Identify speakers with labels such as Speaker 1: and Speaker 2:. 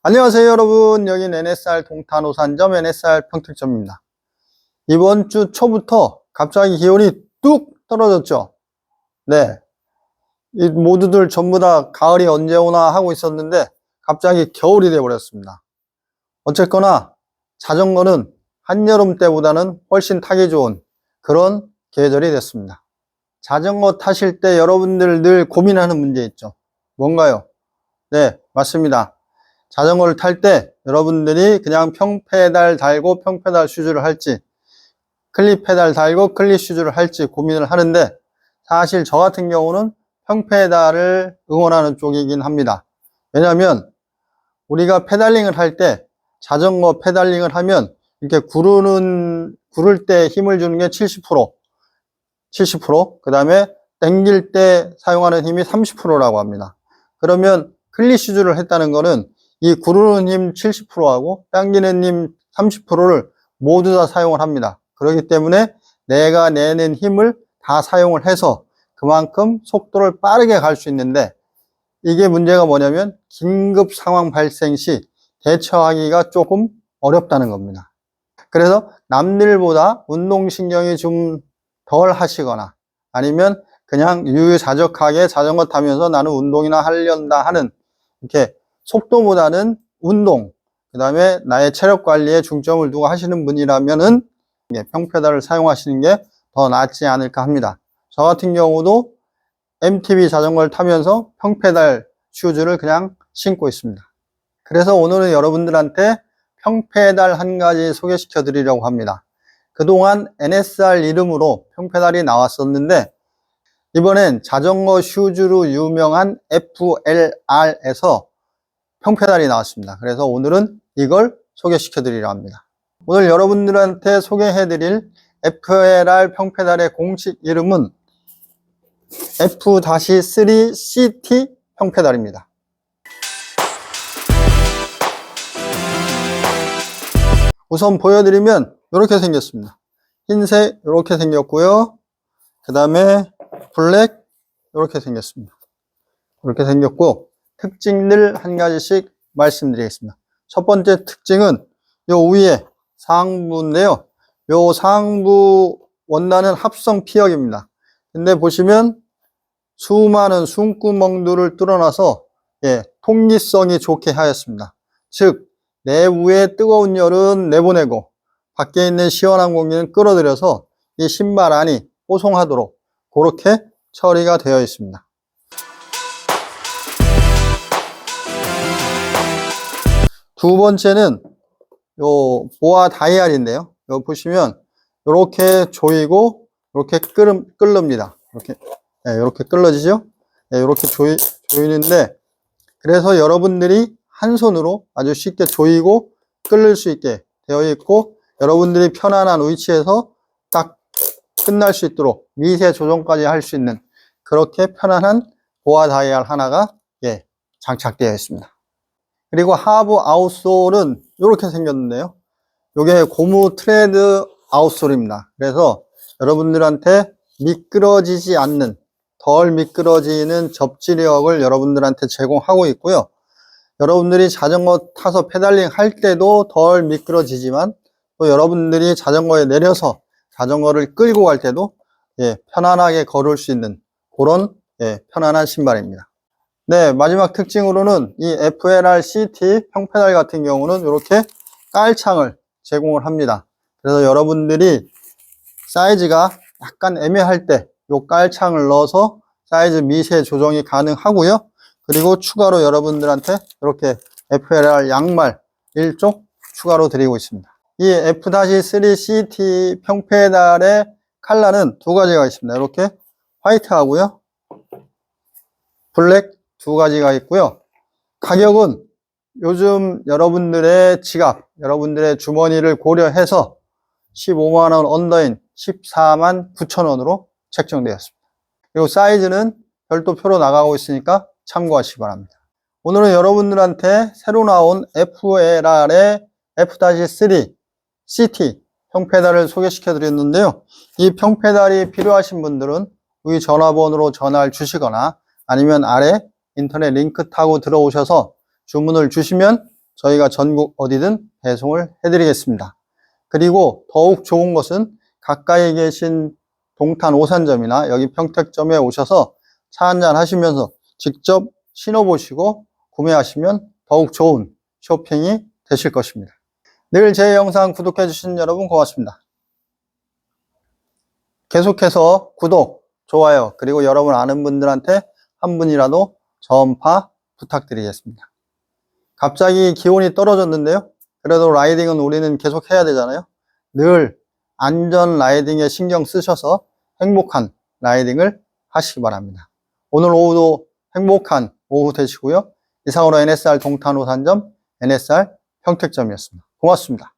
Speaker 1: 안녕하세요 여러분. 여긴 NSR 동탄오산점 NSR 평택점입니다. 이번 주 초부터 갑자기 기온이 뚝 떨어졌죠? 네. 이 모두들 전부 다 가을이 언제 오나 하고 있었는데 갑자기 겨울이 되어 버렸습니다. 어쨌거나 자전거는 한여름 때보다는 훨씬 타기 좋은 그런 계절이 됐습니다. 자전거 타실 때 여러분들 늘 고민하는 문제 있죠? 뭔가요? 네 맞습니다 자전거를 탈 때 여러분들이 그냥 평페달 달고 평페달 슈즈를 할지 클립 페달 달고 클립 슈즈를 할지 고민을 하는데 사실 저 같은 경우는 평페달을 응원하는 쪽이긴 합니다. 왜냐하면 우리가 페달링을 할 때 자전거 페달링을 하면 이렇게 구르는 구를 때 힘을 주는 게 70% 70%그 다음에 당길 때 사용하는 힘이 30%라고 합니다. 그러면 클립 슈즈를 했다는 거는 이 구르는 힘 70%하고 당기는 힘 30%를 모두 다 사용을 합니다. 그렇기 때문에 내가 내는 힘을 다 사용을 해서 그만큼 속도를 빠르게 갈 수 있는데 이게 문제가 뭐냐면 긴급 상황 발생 시 대처하기가 조금 어렵다는 겁니다. 그래서 남들보다 운동신경이 좀 덜 하시거나 아니면 그냥 유유자적하게 자전거 타면서 나는 운동이나 하려다 하는 이렇게 속도보다는 운동, 그 다음에 나의 체력 관리에 중점을 두고 하시는 분이라면은 평페달을 사용하시는 게 더 낫지 않을까 합니다. 저 같은 경우도 MTB 자전거를 타면서 평페달 슈즈를 그냥 신고 있습니다. 그래서 오늘은 여러분들한테 평페달 한 가지 소개시켜 드리려고 합니다. 그동안 NSR 이름으로 평페달이 나왔었는데 이번엔 자전거 슈즈로 유명한 FLR에서 평페달이 나왔습니다. 그래서 오늘은 이걸 소개시켜 드리려 합니다. 오늘 여러분들한테 소개해 드릴 FLR 평페달의 공식 이름은 F-3CT 평페달입니다. 우선 보여드리면 이렇게 생겼습니다. 흰색 이렇게 생겼고요. 그 다음에 블랙 이렇게 생겼습니다. 이렇게 생겼고 특징들 한 가지씩 말씀드리겠습니다. 첫 번째 특징은 요 위에 상부인데요. 요 상부 원단은 합성 피혁입니다. 근데 보시면 수많은 숨구멍들을 뚫어놔서 예, 통기성이 좋게 하였습니다. 즉 내부의 뜨거운 열은 내보내고 밖에 있는 시원한 공기는 끌어들여서 이 신발 안이 뽀송하도록 그렇게 처리가 되어 있습니다. 두 번째는 요 보아 다이알인데요. 요 보시면 이렇게 조이고 이렇게 끓음, 끓릅니다. 이렇게 네, 이렇게 끓러지죠? 네, 이렇게 조이, 조이는데 그래서 여러분들이 한 손으로 아주 쉽게 조이고 끓을 수 있게 되어 있고 여러분들이 편안한 위치에서 딱 끝날 수 있도록 미세 조정까지 할 수 있는 그렇게 편안한 보아 다이알 하나가 예, 장착되어 있습니다. 그리고 하부 아웃솔은 이렇게 생겼는데요. 이게 고무 트레드 아웃솔입니다. 그래서 여러분들한테 미끄러지지 않는 덜 미끄러지는 접지력을 여러분들한테 제공하고 있고요. 여러분들이 자전거 타서 페달링 할 때도 덜 미끄러지지만 또 여러분들이 자전거에 내려서 자전거를 끌고 갈 때도 예, 편안하게 걸을 수 있는 그런 예, 편안한 신발입니다. 네, 마지막 특징으로는 이 FLR CT 평페달 같은 경우는 이렇게 깔창을 제공을 합니다. 그래서 여러분들이 사이즈가 약간 애매할 때 이 깔창을 넣어서 사이즈 미세 조정이 가능하고요. 그리고 추가로 여러분들한테 이렇게 FLR 양말 1쪽 추가로 드리고 있습니다. 이 F-3CT 평페달의 컬러는 두 가지가 있습니다. 이렇게 화이트하고요. 블랙 두 가지가 있고요. 가격은 요즘 여러분들의 지갑, 여러분들의 주머니를 고려해서 15만원 언더인 14만 9천원으로 책정되었습니다. 그리고 사이즈는 별도 표로 나가고 있으니까 참고하시기 바랍니다. 오늘은 여러분들한테 새로 나온 FLR의 F-3 CT 평페달을 소개시켜 드렸는데요. 이 평페달이 필요하신 분들은 위 전화번호로 전화를 주시거나 아니면 아래 인터넷 링크 타고 들어오셔서 주문을 주시면 저희가 전국 어디든 배송을 해드리겠습니다. 그리고 더욱 좋은 것은 가까이 계신 동탄 오산점이나 여기 평택점에 오셔서 차 한잔 하시면서 직접 신어보시고 구매하시면 더욱 좋은 쇼핑이 되실 것입니다. 늘 제 영상 구독해 주신 여러분 고맙습니다. 계속해서 구독, 좋아요, 그리고 여러분 아는 분들한테 한 분이라도 전파 부탁드리겠습니다. 갑자기 기온이 떨어졌는데요. 그래도 라이딩은 우리는 계속 해야 되잖아요. 늘 안전 라이딩에 신경 쓰셔서 행복한 라이딩을 하시기 바랍니다. 오늘 오후도 행복한 오후 되시고요. 이상으로 NSR 동탄 오산점 NSR 평택점이었습니다. 고맙습니다.